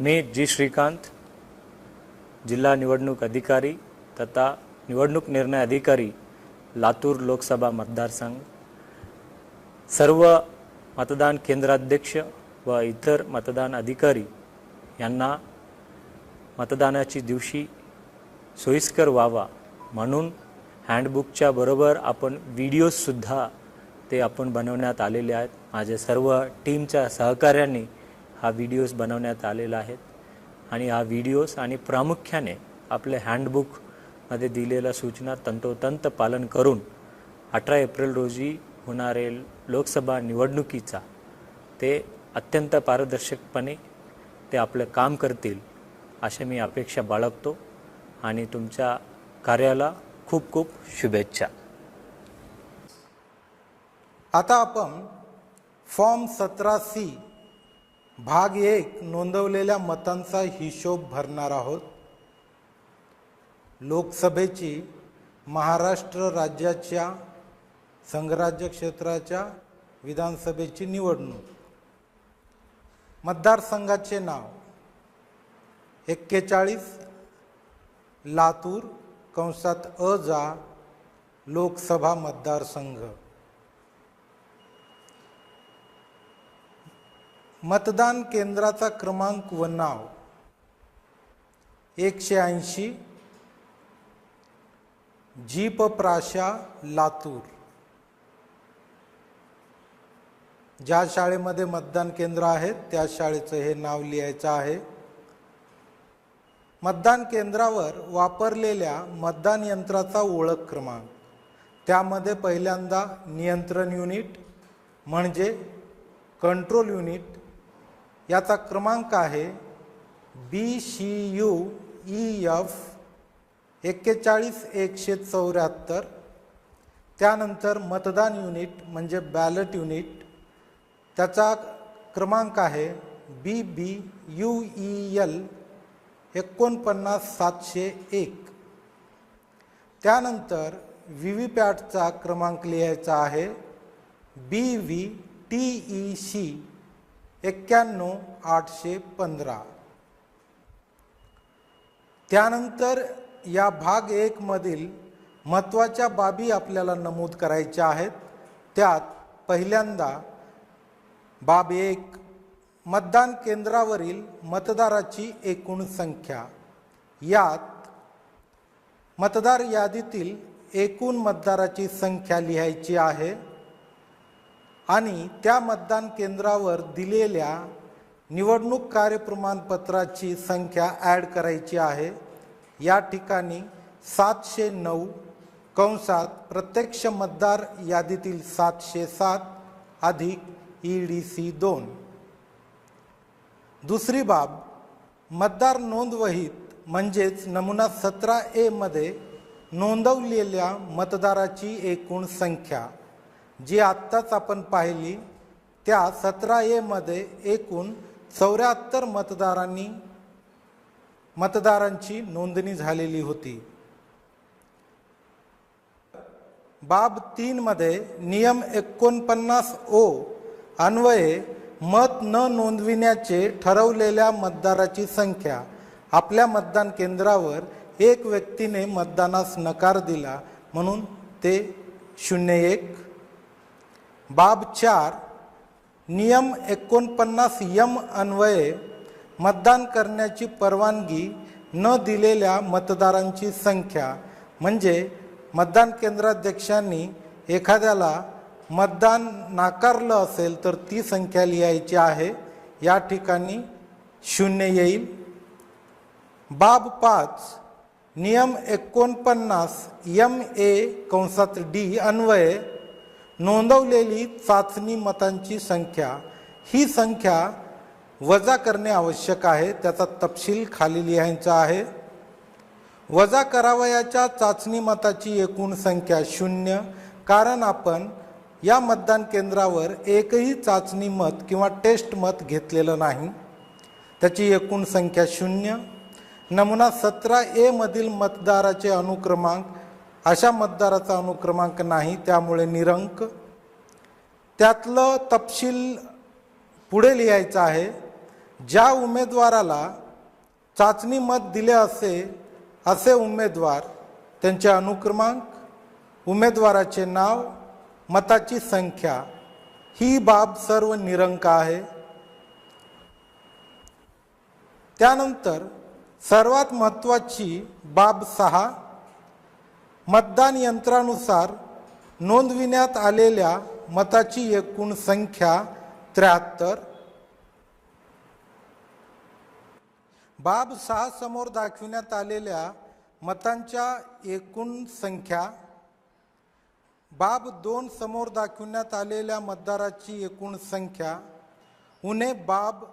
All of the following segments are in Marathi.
मी जी श्रीकांत जिल्हा निवडणूक अधिकारी तथा निवडणूक निर्णय अधिकारी लातूर लोकसभा मतदारसंघ सर्व मतदान केंद्राध्यक्ष व इतर मतदान अधिकारी यांना मतदानाची दिवशी सोयीस्कर व्हावा म्हणून हँडबुकच्या बरोबर आपण व्हिडिओजसुद्धा ते आपण बनवण्यात आलेले आहेत. माझ्या सर्व टीमच्या सहकार्यांनी हा व्हिडिओज बनवण्यात आलेला आहेत आणि हा व्हिडिओज आणि प्रामुख्याने आपले हँडबुकमध्ये दिलेल्या सूचना तंतोतंत पालन करून अठरा एप्रिल रोजी होणारे लोकसभा निवडणुकीचा ते अत्यंत पारदर्शकपणे ते आपलं काम करतील अशा मी अपेक्षा बाळगतो. आणि तुमच्या कार्याला खूप खूप शुभेच्छा. आता आपण फॉर्म सतरा सी भाग एक नोंदवलेल्या मतांचा हिशोब भरणार आहोत. लोकसभेची महाराष्ट्र राज्याच्या संघराज्य क्षेत्राच्या विधानसभेची निवडणूक. मतदारसंघाचे नाव. एक्केचाळीस लातूर कंसात अ जा लोकसभा मतदारसंघ. मतदान केंद्राचा क्रमांक व नाव एकशे ऐंशी जीप प्राशा लातूर. ज्या शाळेमध्ये मतदान केंद्र आहेत त्या शाळेचं हे नाव लिहायचं आहे. मतदान केंद्रावर वापरलेल्या मतदान यंत्राचा ओळख क्रमांक. त्यामध्ये पहिल्यांदा नियंत्रण युनिट म्हणजे कंट्रोल युनिट याचा क्रमांक आहे B C U E F एक्केचाळीस एकशे चौऱ्याहत्तर. त्यानंतर मतदान युनिट म्हणजे बॅलट युनिट. त्याचा क्रमांक आहे B B U E L एकोणपन्नास सातशे एक. त्यानंतर व्ही व्ही पॅटचा क्रमांक लिहायचा आहे B V T E C एक्क्याण्णव आठशे पंधरा. त्यानंतर या भाग एकमधील महत्त्वाच्या बाबी आपल्याला नमूद करायच्या आहेत. त्यात पहिल्यांदा बाब एक मतदान केंद्रावरील मतदाराची एकूण संख्या. यात मतदार यादीतील एकूण मतदाराची संख्या लिहायची आहे. आणि त्या मतदान केंद्रावर दिलेल्या निवडणूक कार्यप्रमाणपत्राची संख्या ॲड करायची आहे. या ठिकाणी सातशे नऊ कंसात प्रत्यक्ष मतदार यादीतील सातशे सात अधिक ई डी सी दोन. दुसरी बाब मतदार नोंदवहीत म्हणजेच नमुना सतरा एमध्ये नोंदवलेल्या मतदाराची एकूण संख्या. जी आत्ताच आपण पाहिली त्या सतरा एमध्ये एकूण चौऱ्याहत्तर मतदारांनी मतदारांची नोंदणी झालेली होती. बाब तीनमध्ये नियम एकोणपन्नास ओ अन्वये मत न नोंदविण्याचे ठरवलेल्या मतदाराची संख्या. आपल्या मतदान केंद्रावर एक व्यक्तीने मतदानास नकार दिला म्हणून ते शून्य एक बाब चार नियम एकोणपन्नास यम अन्वये मतदान करण्याची परवानगी न दिलेल्या मतदारांची संख्या. म्हणजे मतदान केंद्राध्यक्षांनी एखाद्याला मतदान नाकारलं असेल तर ती संख्या लिहायची आहे. या ठिकाणी शून्य येईल. बाब पाच नियम एकोणपन्नास यम ए कंसात डी अन्वये नोंदवलेली चाचणी मतांची संख्या ही संख्या वजा करणे आवश्यक आहे त्याचा तपशील खाली लिहायचा आहे. वजा करावयाच्या चाचणी मताची एकूण संख्या शून्य कारण आपण या मतदान केंद्रावर एकही चाचणी मत किंवा टेस्ट मत घेतलेलं नाही. त्याची एकूण संख्या शून्य. नमुना सतरा ए मधील मतदाराचे अनुक्रमांक अशा मतदाराचा अनुक्रमांक नाही त्यामुळे निरंक. त्यातलं तपशील पुढे लिहायचं आहे ज्या उमेदवाराला चाचणी मत दिले असे असे उमेदवार त्यांचे अनुक्रमांक उमेदवाराचे नाव मताची संख्या ही बाब सर्व निरंक आहे. त्यानंतर सर्वात महत्त्वाची बाब सहा मतदान यंत्रानुसार नोंदविण्यात आलेल्या मताची एकूण संख्या त्र्याहत्तर. बाब सहा समोर दाखविण्यात आलेल्या मतांच्या एकूण संख्या. बाब दोन समोर दाखविण्यात आलेल्या मतदाराची एकूण संख्या. उणे बाब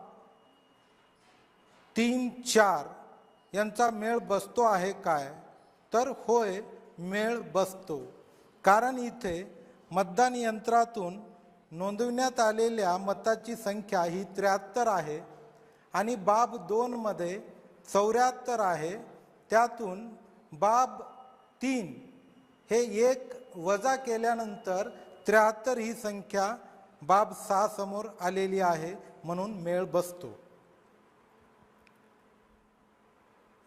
तीन चार. यांचा मेळ बसतो आहे काय? तर होय मेळ बसतो. कारण इथे मतदान यंत्रातून नोंदविण्यात आलेल्या मताची संख्या ही त्र्याहत्तर आहे आणि बाब दोनमध्ये चौऱ्याहत्तर आहे. त्यातून बाब तीन हे एक वजा केल्यानंतर त्र्याहत्तर ही संख्या बाब सहा समोर आलेली आहे म्हणून मेळ बसतो.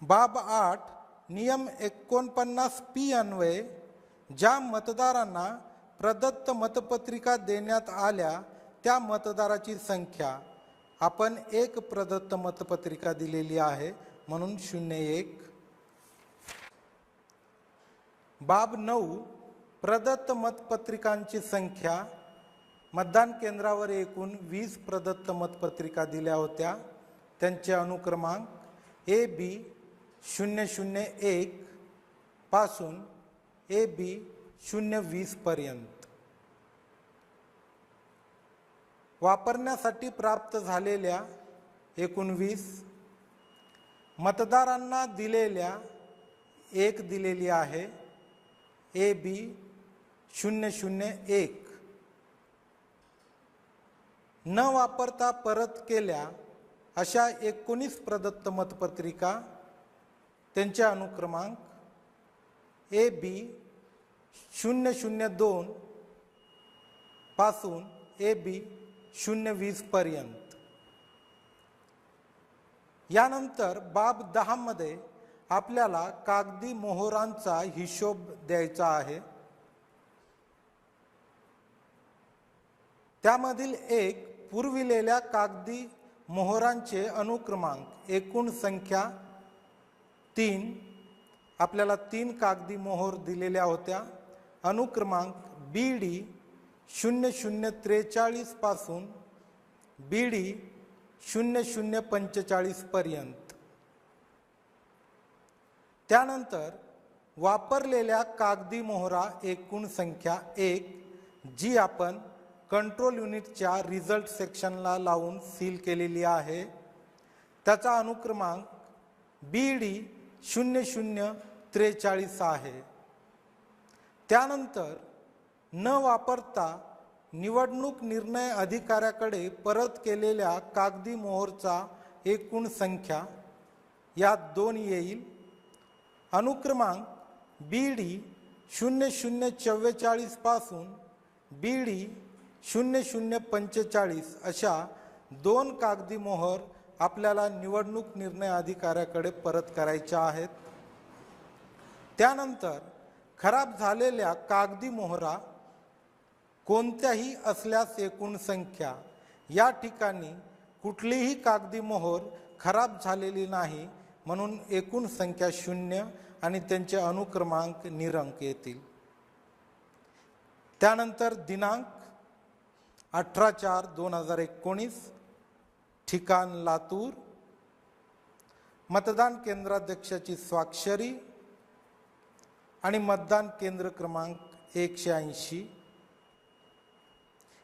बाब आठ नियम एकोणपन्नास पी अन्वये ज्या मतदारांना प्रदत्त मतपत्रिका देण्यात आल्या त्या मतदाराची संख्या आपण एक प्रदत्त मतपत्रिका दिलेली आहे म्हणून शून्य एक. बाब नऊ प्रदत्त मतपत्रिकांची संख्या. मतदान केंद्रावर एकूण वीस प्रदत्त मतपत्रिका दिल्या होत्या. त्यांचे अनुक्रमांक ए बी शून्य शून्य एक पासून ए बी शून्य वीसपर्यंत वापरण्यासाठी प्राप्त झालेल्या एकोणवीस मतदारांना दिलेल्या एक दिलेली आहे ए बी शून्य शून्य एक. न वापरता परत केल्या अशा एकोणीस प्रदत्त मतपत्रिका त्यांचे अनुक्रमांक ए बी शून्य शून्य दोन पासून ए बी शून्य वीसपर्यंत यानंतर बाब दहामध्ये आपल्याला कागदी मोहरांचा हिशोब द्यायचा आहे. त्यामधील एक पुरविलेल्या कागदी मोहरांचे अनुक्रमांक एकूण संख्या तीन आपल्याला तीन कागदी मोहर दिलेल्या होत्या. अनुक्रमांक बी डी शून्य शून्य त्रेचाळीसपासून बी डी शून्य शून्य पंचेचाळीसपर्यंत त्यानंतर वापरलेल्या कागदी मोहरा एकूण संख्या एक जी आपण कंट्रोल युनिटच्या रिझल्ट सेक्शनला लावून सील केलेली आहे. त्याचा अनुक्रमांक बी डी शून्य शून्य त्रेचाळीस आहे. त्यानंतर न वापरता निवडणूक निर्णय अधिकाऱ्याकडे परत केलेल्या कागदी मोहरचा एकूण संख्या यात दोन येईल. अनुक्रमांक बी डी शून्य शून्य चव्वेचाळीसपासून बी डी शून्य शून्य पंचेचाळीस अशा दोन कागदी मोहर आपल्याला निवडणूक निर्णय अधिकाऱ्याकडे परत करायच्या आहेत. त्यानंतर खराब झालेल्या कागदी मोहरा कोणत्याही असल्यास एकूण संख्या या ठिकाणी कुठलीही कागदी मोहर खराब झालेली नाही म्हणून एकूण संख्या शून्य आणि त्यांचे अनुक्रमांक निरंक येतील. त्यानंतर दिनांक अठरा चार दोन हजार एकोणीस ठिकाण लातूर. मतदान केंद्राध्यक्षाची स्वाक्षरी आणि मतदान केंद्र क्रमांक एकशे ऐंशी.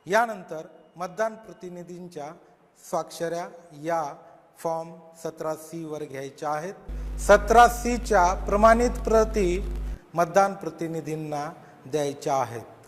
यानंतर मतदान प्रतिनिधींच्या स्वाक्षऱ्या या फॉर्म सतरा सीवर घ्यायच्या आहेत. सतरा सीच्या प्रमाणित प्रती मतदान प्रतिनिधींना द्यायच्या आहेत.